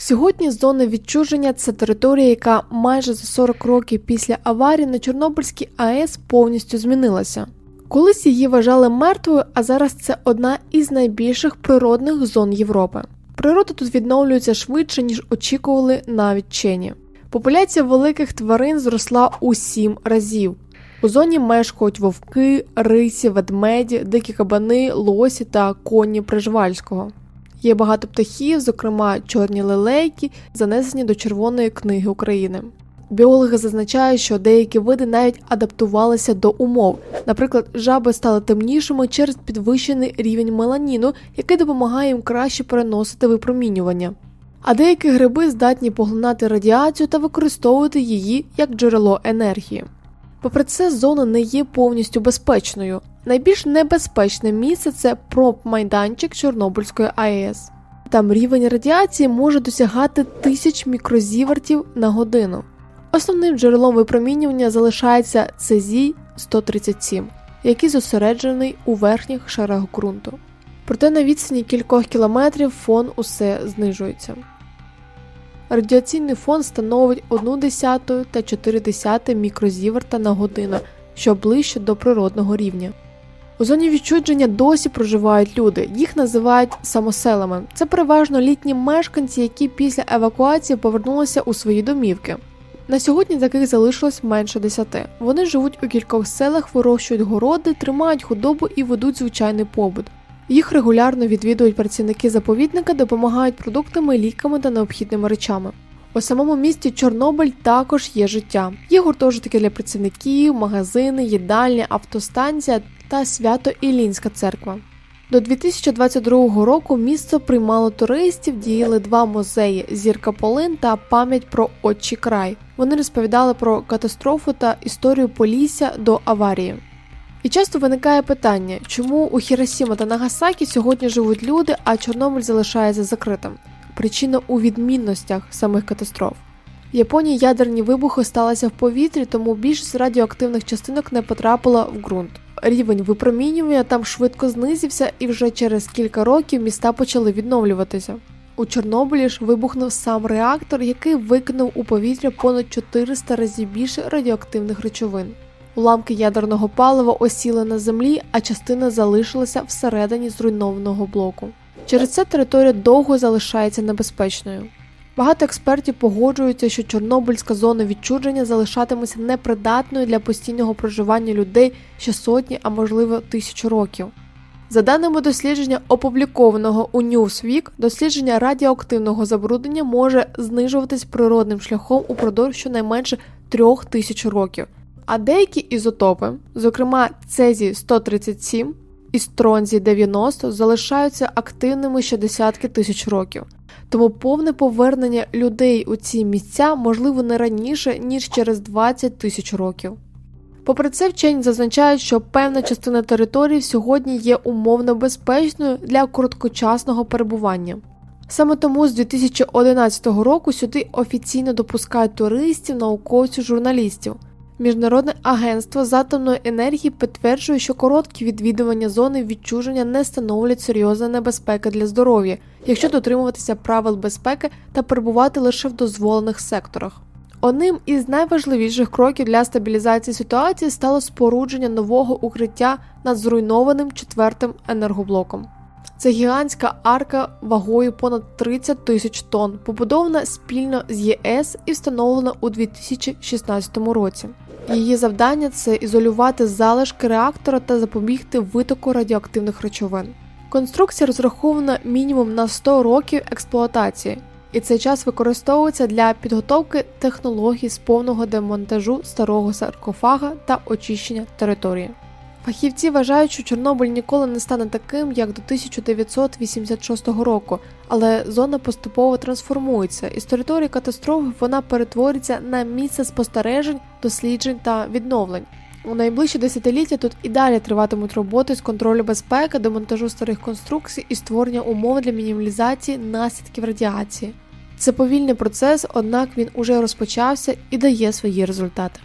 Сьогодні зона відчуження це територія, яка майже за 40 років після аварії на Чорнобильській АЕС повністю змінилася. Колись її вважали мертвою, а зараз це одна із найбільших природних зон Європи. Природа тут відновлюється швидше, ніж очікували навіть вчені. Популяція великих тварин зросла у сім разів. У зоні мешкають вовки, рисі, ведмеді, дикі кабани, лосі та коні Прижвальського. Є багато птахів, зокрема чорні лелейки, занесені до Червоної книги України. Біологи зазначають, що деякі види навіть адаптувалися до умов. Наприклад, жаби стали темнішими через підвищений рівень меланіну, який допомагає їм краще переносити випромінювання. А деякі гриби здатні поглинати радіацію та використовувати її як джерело енергії. Попри це, зона не є повністю безпечною. Найбільш небезпечне місце це проб-майданчик Чорнобильської АЕС. Там рівень радіації може досягати тисяч мікрозівертів на годину. Основним джерелом випромінювання залишається цезій 137, який зосереджений у верхніх шарах ґрунту. Проте на відстані кількох кілометрів фон усе знижується. Радіаційний фон становить 1 десяту та 4 десяти мікрозіверта на годину, що ближче до природного рівня. У зоні відчудження досі проживають люди, їх називають самоселами. Це переважно літні мешканці, які після евакуації повернулися у свої домівки. На сьогодні таких залишилось менше десяти. Вони живуть у кількох селах, вирощують городи, тримають худобу і ведуть звичайний побут. Їх регулярно відвідують працівники заповідника, допомагають продуктами, ліками та необхідними речами. У самому місті Чорнобиль також є життя. Є гуртожитки для працівників, магазини, їдальня, автостанція та Свято-Ілінська церква. До 2022 року місто приймало туристів, діяли два музеї Зірка Полин та пам'ять про Отчий край. Вони розповідали про катастрофу та історію Полісся до аварії. І часто виникає питання, чому у Хіросіма та Нагасакі сьогодні живуть люди, а Чорнобиль залишається закритим. Причина у відмінностях самих катастроф. В Японії ядерні вибухи сталися в повітрі, тому більшість радіоактивних частинок не потрапила в ґрунт. Рівень випромінювання там швидко знизився, і вже через кілька років міста почали відновлюватися. У Чорнобилі ж вибухнув сам реактор, який викинув у повітря понад 400 разів більше радіоактивних речовин. Уламки ядерного палива осіли на землі, а частина залишилася всередині зруйнованого блоку. Через це територія довго залишається небезпечною. Багато експертів погоджуються, що Чорнобильська зона відчудження залишатиметься непридатною для постійного проживання людей ще сотні, а можливо тисячу років. За даними дослідження, опублікованого у Newsweek, дослідження радіоактивного забруднення може знижуватись природним шляхом упродовж щонайменше трьох тисяч років. А деякі ізотопи, зокрема цезій 137 і стронзій 90, залишаються активними ще десятки тисяч років. Тому повне повернення людей у ці місця можливо не раніше, ніж через 20 тисяч років. Попри це, вчені зазначають, що певна частина території сьогодні є умовно безпечною для короткочасного перебування. Саме тому з 2011 року сюди офіційно допускають туристів, науковців, журналістів. Міжнародне агентство з атомної енергії підтверджує, що короткі відвідування зони відчуження не становлять серйозної небезпеки для здоров'я, якщо дотримуватися правил безпеки та перебувати лише в дозволених секторах. Одним із найважливіших кроків для стабілізації ситуації стало спорудження нового укриття над зруйнованим четвертим енергоблоком. Це гігантська арка вагою понад 30 тисяч тонн, побудована спільно з ЄС і встановлена у 2016 році. Її завдання це ізолювати залишки реактора та запобігти витоку радіоактивних речовин. Конструкція розрахована мінімум на 100 років експлуатації, і цей час використовується для підготовки технологій з повного демонтажу старого саркофага та очищення території. Фахівці вважають, що Чорнобиль ніколи не стане таким, як до 1986 року, але зона поступово трансформується, і з території катастрофи вона перетвориться на місце спостережень, досліджень та відновлень. У найближчі десятиліття тут і далі триватимуть роботи з контролю безпеки, демонтажу старих конструкцій і створення умов для мінімалізації наслідків радіації. Це повільний процес, однак він уже розпочався і дає свої результати.